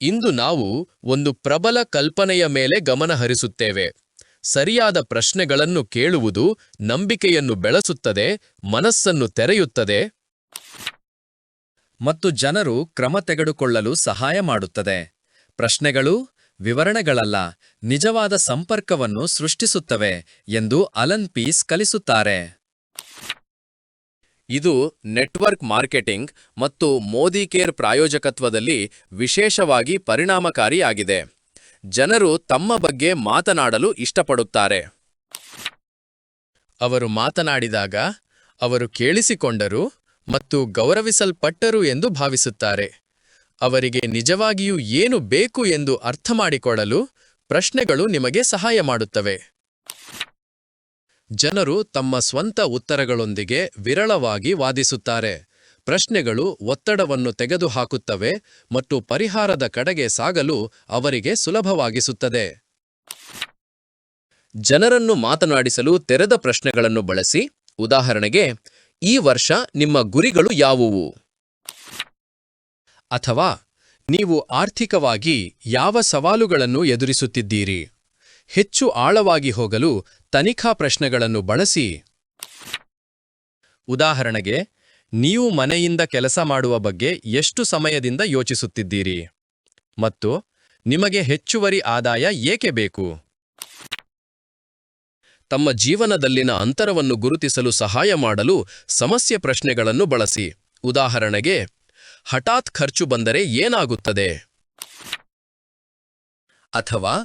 ಇಂದು ನಾವು ಒಂದು ಪ್ರಬಲ ಕಲ್ಪನೆಯ ಮೇಲೆ ಗಮನ ಹರಿಸುತ್ತೇವೆ. ಸರಿಯಾದ ಪ್ರಶ್ನೆಗಳನ್ನು ಕೇಳುವುದು ನಂಬಿಕೆಯನ್ನು ಬೆಳೆಸುತ್ತದೆ, ಮನಸ್ಸನ್ನು ತೆರೆಯುತ್ತದೆ ಮತ್ತು ಜನರು ಕ್ರಮ ತೆಗೆದುಕೊಳ್ಳಲು ಸಹಾಯ ಮಾಡುತ್ತದೆ. ಪ್ರಶ್ನೆಗಳು ವಿವರಣೆಗಳಲ್ಲ, ನಿಜವಾದ ಸಂಪರ್ಕವನ್ನು ಸೃಷ್ಟಿಸುತ್ತವೆ ಎಂದು ಅಲನ್ ಪೀಸ್ ಕಲಿಸುತ್ತಾರೆ. ಇದು ನೆಟ್ವರ್ಕ್ ಮಾರ್ಕೆಟಿಂಗ್ ಮತ್ತು ಮೋದಿ ಕೇರ್ ಪ್ರಾಯೋಜಕತ್ವದಲ್ಲಿ ವಿಶೇಷವಾಗಿ ಪರಿಣಾಮಕಾರಿಯಾಗಿದೆ. ಜನರು ತಮ್ಮ ಬಗ್ಗೆ ಮಾತನಾಡಲು ಇಷ್ಟಪಡುತ್ತಾರೆ. ಅವರು ಮಾತನಾಡಿದಾಗ ಅವರು ಕೇಳಿಸಿಕೊಂಡರು ಮತ್ತು ಗೌರವಿಸಲ್ಪಟ್ಟರು ಎಂದು ಭಾವಿಸುತ್ತಾರೆ. ಅವರಿಗೆ ನಿಜವಾಗಿಯೂ ಏನು ಬೇಕು ಎಂದು ಅರ್ಥಮಾಡಿಕೊಳ್ಳಲು ಪ್ರಶ್ನೆಗಳು ನಿಮಗೆ ಸಹಾಯ ಮಾಡುತ್ತವೆ. ಜನರು ತಮ್ಮ ಸ್ವಂತ ಉತ್ತರಗಳೊಂದಿಗೆ ವಿರಳವಾಗಿ ವಾದಿಸುತ್ತಾರೆ. ಪ್ರಶ್ನೆಗಳು ಒತ್ತಡವನ್ನು ತೆಗೆದುಹಾಕುತ್ತವೆ ಮತ್ತು ಪರಿಹಾರದ ಕಡೆಗೆ ಸಾಗಲು ಅವರಿಗೆ ಸುಲಭವಾಗಿಸುತ್ತದೆ. ಜನರನ್ನು ಮಾತನಾಡಿಸಲು ತೆರೆದ ಪ್ರಶ್ನೆಗಳನ್ನು ಬಳಸಿ, ಉದಾಹರಣೆಗೆ, ಈ ವರ್ಷ ನಿಮ್ಮ ಗುರಿಗಳು ಯಾವುವು? ಅಥವಾ, ನೀವು ಆರ್ಥಿಕವಾಗಿ ಯಾವ ಸವಾಲುಗಳನ್ನು ಎದುರಿಸುತ್ತಿದ್ದೀರಿ? ಹೆಚ್ಚು ಆಳವಾಗಿ ಹೋಗಲು ತನಿಖಾ ಪ್ರಶ್ನೆಗಳನ್ನು ಬಳಸಿ. ಉದಾಹರಣೆಗೆ, ನೀವು ಮನೆಯಿಂದ ಕೆಲಸ ಮಾಡುವ ಬಗ್ಗೆ ಎಷ್ಟು ಸಮಯದಿಂದ ಯೋಚಿಸುತ್ತಿದ್ದೀರಿ? ಮತ್ತು, ನಿಮಗೆ ಹೆಚ್ಚುವರಿ ಆದಾಯ ಏಕೆ ಬೇಕು? ತಮ್ಮ ಜೀವನದಲ್ಲಿನ ಅಂತರವನ್ನು ಗುರುತಿಸಲು ಸಹಾಯ ಮಾಡಲು ಸಮಸ್ಯೆ ಪ್ರಶ್ನೆಗಳನ್ನು ಬಳಸಿ. ಉದಾಹರಣೆಗೆ, ಹಠಾತ್ ಖರ್ಚು ಬಂದರೆ ಏನಾಗುತ್ತದೆ? ಅಥವಾ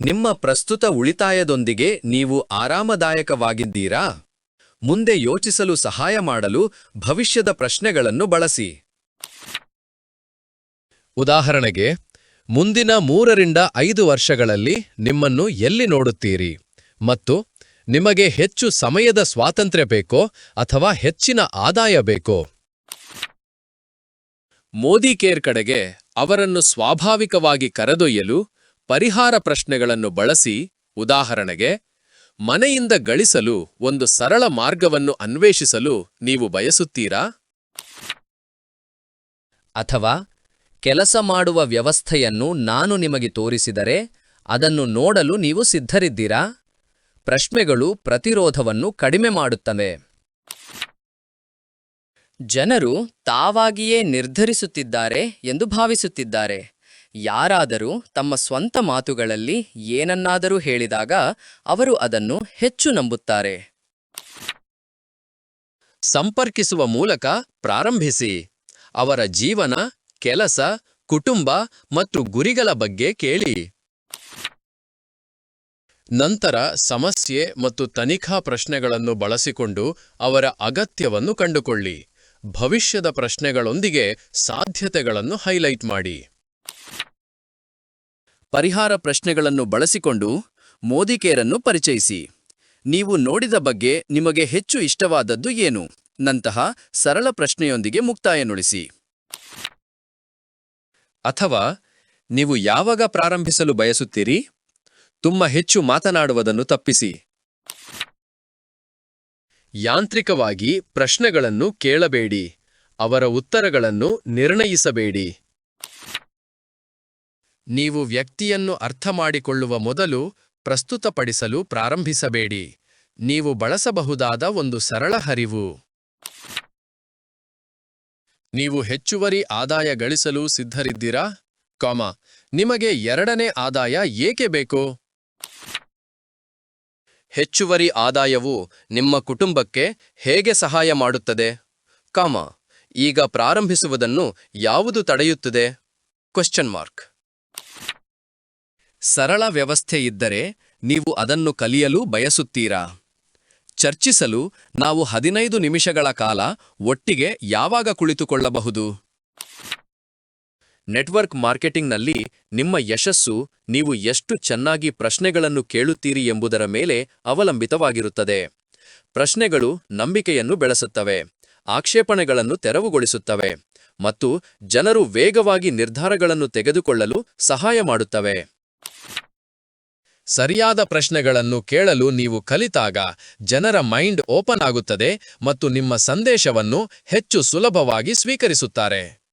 ನಿಮ್ಮ ಪ್ರಸ್ತುತ ಉಳಿತಾಯದೊಂದಿಗೆ ನೀವು ಆರಾಮದಾಯಕವಾಗಿದ್ದೀರಾ? ಮುಂದೆ ಯೋಚಿಸಲು ಸಹಾಯ ಮಾಡಲು ಭವಿಷ್ಯದ ಪ್ರಶ್ನೆಗಳನ್ನು ಬಳಸಿ. ಉದಾಹರಣೆಗೆ, ಮುಂದಿನ ಮೂರರಿಂದ ಐದು ವರ್ಷಗಳಲ್ಲಿ ನಿಮ್ಮನ್ನು ಎಲ್ಲಿ ನೋಡುತ್ತೀರಿ? ಮತ್ತು ನಿಮಗೆ ಹೆಚ್ಚು ಸಮಯದ ಸ್ವಾತಂತ್ರ್ಯ ಬೇಕೋ ಅಥವಾ ಹೆಚ್ಚಿನ ಆದಾಯ ಬೇಕೋ? ಮೋದಿ ಕೇರ್ ಕಡೆಗೆ ಅವರನ್ನು ಸ್ವಾಭಾವಿಕವಾಗಿ ಕರೆದೊಯ್ಯಲು ಪರಿಹಾರ ಪ್ರಶ್ನೆಗಳನ್ನು ಬಳಸಿ ಉದಾಹರಣೆಗೆ, ಮನೆಯಿಂದ ಗಳಿಸಲು ಒಂದು ಸರಳ ಮಾರ್ಗವನ್ನು ಅನ್ವೇಷಿಸಲು ನೀವು ಬಯಸುತ್ತೀರಾ? ಅಥವಾ ಕೆಲಸ ಮಾಡುವ ವ್ಯವಸ್ಥೆಯನ್ನು ನಾನು ನಿಮಗೆ ತೋರಿಸಿದರೆ ಅದನ್ನು ನೋಡಲು ನೀವು ಸಿದ್ಧರಿದ್ದೀರಾ? ಪ್ರಶ್ನೆಗಳು ಪ್ರತಿರೋಧವನ್ನು ಕಡಿಮೆ ಮಾಡುತ್ತವೆ. ಜನರು ತಾವಾಗಿಯೇ ನಿರ್ಧರಿಸುತ್ತಿದ್ದಾರೆ ಎಂದು ಭಾವಿಸುತ್ತಿದ್ದಾರೆ. ಯಾರಾದರೂ ತಮ್ಮ ಸ್ವಂತ ಮಾತುಗಳಲ್ಲಿ ಏನನ್ನಾದರೂ ಹೇಳಿದಾಗ ಅವರು ಅದನ್ನು ಹೆಚ್ಚು ನಂಬುತ್ತಾರೆ. ಸಂಪರ್ಕಿಸುವ ಮೂಲಕ ಪ್ರಾರಂಭಿಸಿ. ಅವರ ಜೀವನ, ಕೆಲಸ, ಕುಟುಂಬ ಮತ್ತು ಗುರಿಗಳ ಬಗ್ಗೆ ಕೇಳಿ. ನಂತರ ಸಮಸ್ಯೆ ಮತ್ತು ತನಿಖಾ ಪ್ರಶ್ನೆಗಳನ್ನು ಬಳಸಿಕೊಂಡು ಅವರ ಅಗತ್ಯವನ್ನು ಕಂಡುಕೊಳ್ಳಿ. ಭವಿಷ್ಯದ ಪ್ರಶ್ನೆಗಳೊಂದಿಗೆ ಸಾಧ್ಯತೆಗಳನ್ನು ಹೈಲೈಟ್ ಮಾಡಿ. ಪರಿಹಾರ ಪ್ರಶ್ನೆಗಳನ್ನು ಬಳಸಿಕೊಂಡು ಮೋದಿಕೇರನ್ನು ಪರಿಚಯಿಸಿ. ನೀವು ನೋಡಿದ ಬಗ್ಗೆ ನಿಮಗೆ ಹೆಚ್ಚು ಇಷ್ಟವಾದದ್ದು ಏನು? ನಂತಹ ಸರಳ ಪ್ರಶ್ನೆಯೊಂದಿಗೆ ಮುಕ್ತಾಯ ನುಡಿಸಿ ಅಥವಾ ನೀವು ಯಾವಾಗ ಪ್ರಾರಂಭಿಸಲು ಬಯಸುತ್ತೀರಿ? ತುಂಬ ಹೆಚ್ಚು ಮಾತನಾಡುವುದನ್ನು ತಪ್ಪಿಸಿ. ಯಾಂತ್ರಿಕವಾಗಿ ಪ್ರಶ್ನೆಗಳನ್ನು ಕೇಳಬೇಡಿ. ಅವರ ಉತ್ತರಗಳನ್ನು ನಿರ್ಣಯಿಸಬೇಡಿ. ನೀವು ವ್ಯಕ್ತಿಯನ್ನು ಅರ್ಥಮಾಡಿಕೊಳ್ಳುವ ಮೊದಲು ಪ್ರಸ್ತುತಪಡಿಸಲು ಪ್ರಾರಂಭಿಸಬೇಡಿ. ನೀವು ಬಳಸಬಹುದಾದ ಒಂದು ಸರಳ ಹರಿವು. ನೀವು ಹೆಚ್ಚುವರಿ ಆದಾಯ ಗಳಿಸಲು ಸಿದ್ಧರಿದ್ದೀರಾ? ಕಾಮ. ನಿಮಗೆ ಎರಡನೇ ಆದಾಯ ಏಕೆ ಬೇಕು? ಹೆಚ್ಚುವರಿ ಆದಾಯವು ನಿಮ್ಮ ಕುಟುಂಬಕ್ಕೆ ಹೇಗೆ ಸಹಾಯ ಮಾಡುತ್ತದೆ? ಕಾಮ. ಈಗ ಪ್ರಾರಂಭಿಸುವುದನ್ನು ಯಾವುದು ತಡೆಯುತ್ತದೆ? ಕ್ವೆಶ್ಚನ್ ಮಾರ್ಕ್ ಸರಳ ವ್ಯವಸ್ಥೆ ಇದ್ದರೆ ನೀವು ಅದನ್ನು ಕಲಿಯಲು ಬಯಸುತ್ತೀರಾ? ಚರ್ಚಿಸಲು ನಾವು ಹದಿನೈದು ನಿಮಿಷಗಳ ಕಾಲ ಒಟ್ಟಿಗೆ ಯಾವಾಗ ಕುಳಿತುಕೊಳ್ಳಬಹುದು? ನೆಟ್ವರ್ಕ್ ಮಾರ್ಕೆಟಿಂಗ್ನಲ್ಲಿ ನಿಮ್ಮ ಯಶಸ್ಸು ನೀವು ಎಷ್ಟು ಚೆನ್ನಾಗಿ ಪ್ರಶ್ನೆಗಳನ್ನು ಕೇಳುತ್ತೀರಿ ಎಂಬುದರ ಮೇಲೆ ಅವಲಂಬಿತವಾಗಿರುತ್ತದೆ. ಪ್ರಶ್ನೆಗಳು ನಂಬಿಕೆಯನ್ನು ಬೆಳೆಸುತ್ತವೆ, ಆಕ್ಷೇಪಣೆಗಳನ್ನು ತೆರವುಗೊಳಿಸುತ್ತವೆ, ಮತ್ತು ಜನರು ವೇಗವಾಗಿ ನಿರ್ಧಾರಗಳನ್ನು ತೆಗೆದುಕೊಳ್ಳಲು ಸಹಾಯ ಮಾಡುತ್ತವೆ. ಸರಿಯಾದ ಪ್ರಶ್ನೆಗಳನ್ನು ಕೇಳಲು ನೀವು ಕಲಿತಾಗ ಜನರ ಮೈಂಡ್ ಓಪನ್ ಆಗುತ್ತದೆ ಮತ್ತು ನಿಮ್ಮ ಸಂದೇಶವನ್ನು ಹೆಚ್ಚು ಸುಲಭವಾಗಿ ಸ್ವೀಕರಿಸುತ್ತಾರೆ.